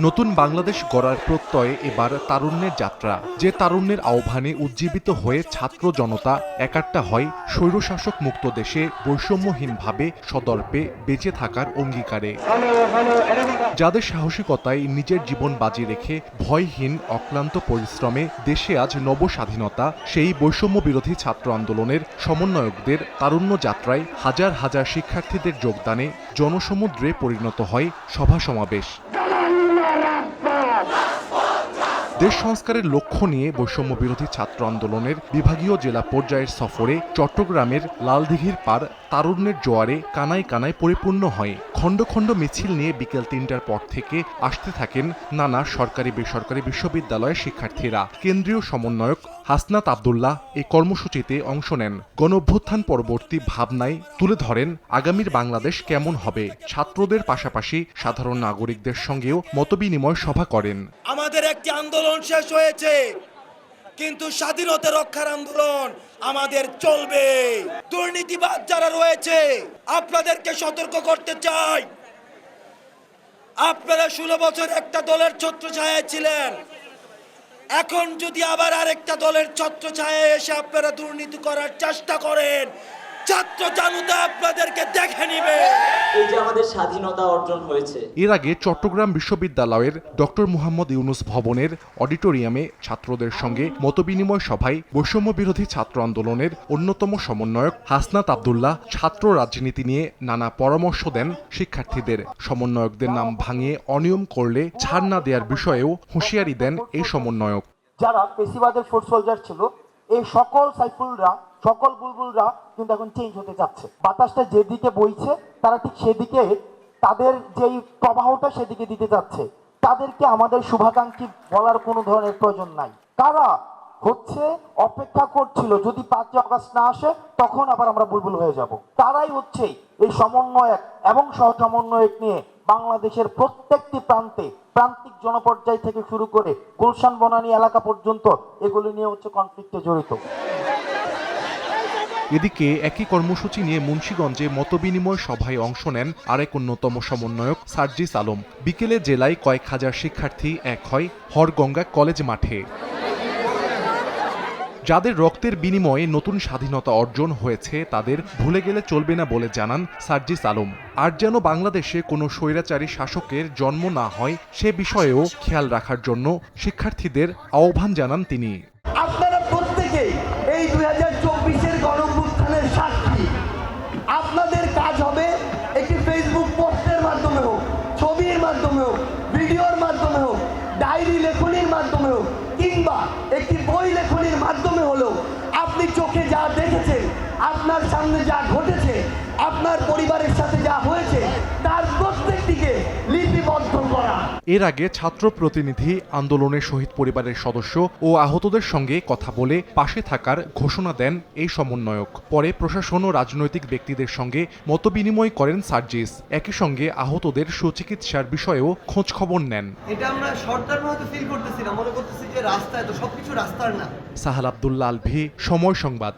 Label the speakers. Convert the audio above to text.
Speaker 1: নতুন বাংলাদেশ গড়ার প্রত্যয়ে এবার তারুণ্যের যাত্রা। যে তারুণ্যের আহ্বানে উজ্জীবিত হয়ে ছাত্র জনতা একাট্টা হয়, স্বৈরশাসক মুক্ত দেশে বৈষম্যহীনভাবে সদর্পে বেঁচে থাকার অঙ্গীকারে। যাদের সাহসিকতায় নিজের জীবন বাজি রেখে ভয়হীন, অক্লান্ত পরিশ্রমে দেশে আজ নব স্বাধীনতা সেই বৈষম্য বিরোধী ছাত্র আন্দোলনের সমন্বয়কদের তারুণ্য যাত্রায় হাজার হাজার শিক্ষার্থীদের যোগদানে জনসমুদ্রে পরিণত হয় সভা সমাবেশ। দেশ সংস্কারের লক্ষ্য নিয়ে বৈষম্য বিরোধী ছাত্র আন্দোলনের বিভাগীয় জেলা পর্যায়ের সফরে চট্টগ্রামের লালদিঘির পার তারুণ্যের জোয়ারে কানায় কানায় পরিপূর্ণ হয়। খণ্ড খণ্ড মিছিল নিয়ে বিকেল তিনটার পর থেকে আসতে থাকেন নানা সরকারি বেসরকারি বিশ্ববিদ্যালয়ের শিক্ষার্থীরা। কেন্দ্রীয় সমন্বয়ক হাসনাত আবদুল্লাহ এই কর্মসূচিতে অংশ নেন। গণঅভ্যুত্থান পরবর্তী ভাবনায় তুলে ধরেন আগামীর বাংলাদেশ কেমন হবে। ছাত্রদের পাশাপাশি সাধারণ নাগরিকদের সঙ্গেও মতবিনিময় সভা করেন।
Speaker 2: আমাদের একটি আন্দোলন শেষ হয়েছে। কিন্তু স্বাধীনতা রক্ষার আন্দোলন আমাদের চলবে। দুর্নীতিবাদ যারা রয়েছে, আপনাদেরকে সতর্ক করতে চাই। আপনারা ষোলো বছর একটা দলের ছত্র ছায়ায় ছিলেন। এখন যদি আবার আরেকটা দলের ছত্র ছায়ায় এসে আপনারা দুর্নীতি করার চেষ্টা করেন ছাত্র জনতা আপনাদেরকে দেখে নিবে।
Speaker 3: এই যে আমাদের স্বাধীনতা অর্জন হয়েছে।
Speaker 1: এর আগে চট্টগ্রাম বিশ্ববিদ্যালয়ের ডক্টর মুহাম্মদ ইউনুস ভবনের অডিটোরিয়ামে ছাত্রদের সঙ্গে মতবিনিময় সভায় বৈষম্য বিরোধী ছাত্র আন্দোলনের অন্যতম সমন্বয়ক হাসনাত আবদুল্লাহ ছাত্র রাজনীতি নিয়ে নানা পরামর্শ দেন শিক্ষার্থীদের। সমন্বয়কদের নাম ভাঙিয়ে অনিয়ম করলে ছাড় না দেওয়ার বিষয়েও হুঁশিয়ারি দেন এই সমন্বয়ক।
Speaker 4: যারা পেশিবাদের ফোর্স সোলজার ছিল এই সকল সাইফুলরা সকল বুলবুলরা কিন্তু এখন চেঞ্জ হতে যাচ্ছে বাতাসটা যেদিকে বইছে, তারা ঠিক সেদিকে তাদের যেই প্রবাহটা সেদিকে দিতে যাচ্ছে তাদেরকে আমাদের শুভাকাঙ্ক্ষী বলার কোনো ধরনের প্রয়োজন নাই। কারা হচ্ছে অপেক্ষা করছিল, যদি পাঁচই অগস্ট না আসে, তখন আবার আমরা বুলবুল হয়ে যাব। তারাই হচ্ছে এই সমন্বয়ক এবং সহ সমন্বয়ক নিয়ে বাংলাদেশের প্রত্যেকটি প্রান্তে প্রান্তিক জনপর্যায় থেকে শুরু করে গুলশান, বনানী এলাকা পর্যন্ত এগুলি নিয়ে হচ্ছে কনফ্লিক্টে জড়িত।
Speaker 1: এদিকে একই কর্মসূচি নিয়ে মুন্সীগঞ্জে মতবিনিময় সভায় অংশ নেন আরেক অন্যতম সমন্বয়ক সার্জিস আলম। বিকেলে জেলায় কয়েক হাজার শিক্ষার্থী এক হয়, হরগঙ্গা কলেজ মাঠে। যাদের রক্তের বিনিময়ে নতুন স্বাধীনতা অর্জন হয়েছে, তাদের ভুলে গেলে চলবে না বলে জানান সার্জিস আলম। আর যেন বাংলাদেশে কোনো স্বৈরাচারী শাসকের জন্ম না হয়, সে বিষয়েও খেয়াল রাখার জন্য শিক্ষার্থীদের আহ্বান জানান তিনি।
Speaker 5: কিংবা একটি বই লেখনির মাধ্যমে হলেও আপনি চোখে যা দেখেছেন, আপনার সামনে যা ঘটেছে, আপনার পরিবারের সাথে যা হয়েছে, তার প্রত্যেকটিকে লিপিবদ্ধ করা।
Speaker 1: এর আগে ছাত্র প্রতিনিধি আন্দোলনের শহীদ পরিবারের সদস্য ও আহতদের সঙ্গে কথা বলে পাশে থাকার ঘোষণা দেন এই সমন্বয়ক। পরে প্রশাসন ও রাজনৈতিক ব্যক্তিদের সঙ্গে মতবিনিময় করেন সার্জিস। একই সঙ্গে আহতদের সুচিকিৎসার বিষয়েও খোঁজ খবর নেন।
Speaker 6: এটা আমরা হয়তো ফিল করতেছি না মনে করতেছি যে সবকিছু রাস্তার না।
Speaker 1: সাহাল আবদুল্লা আলভি সময় সংবাদ।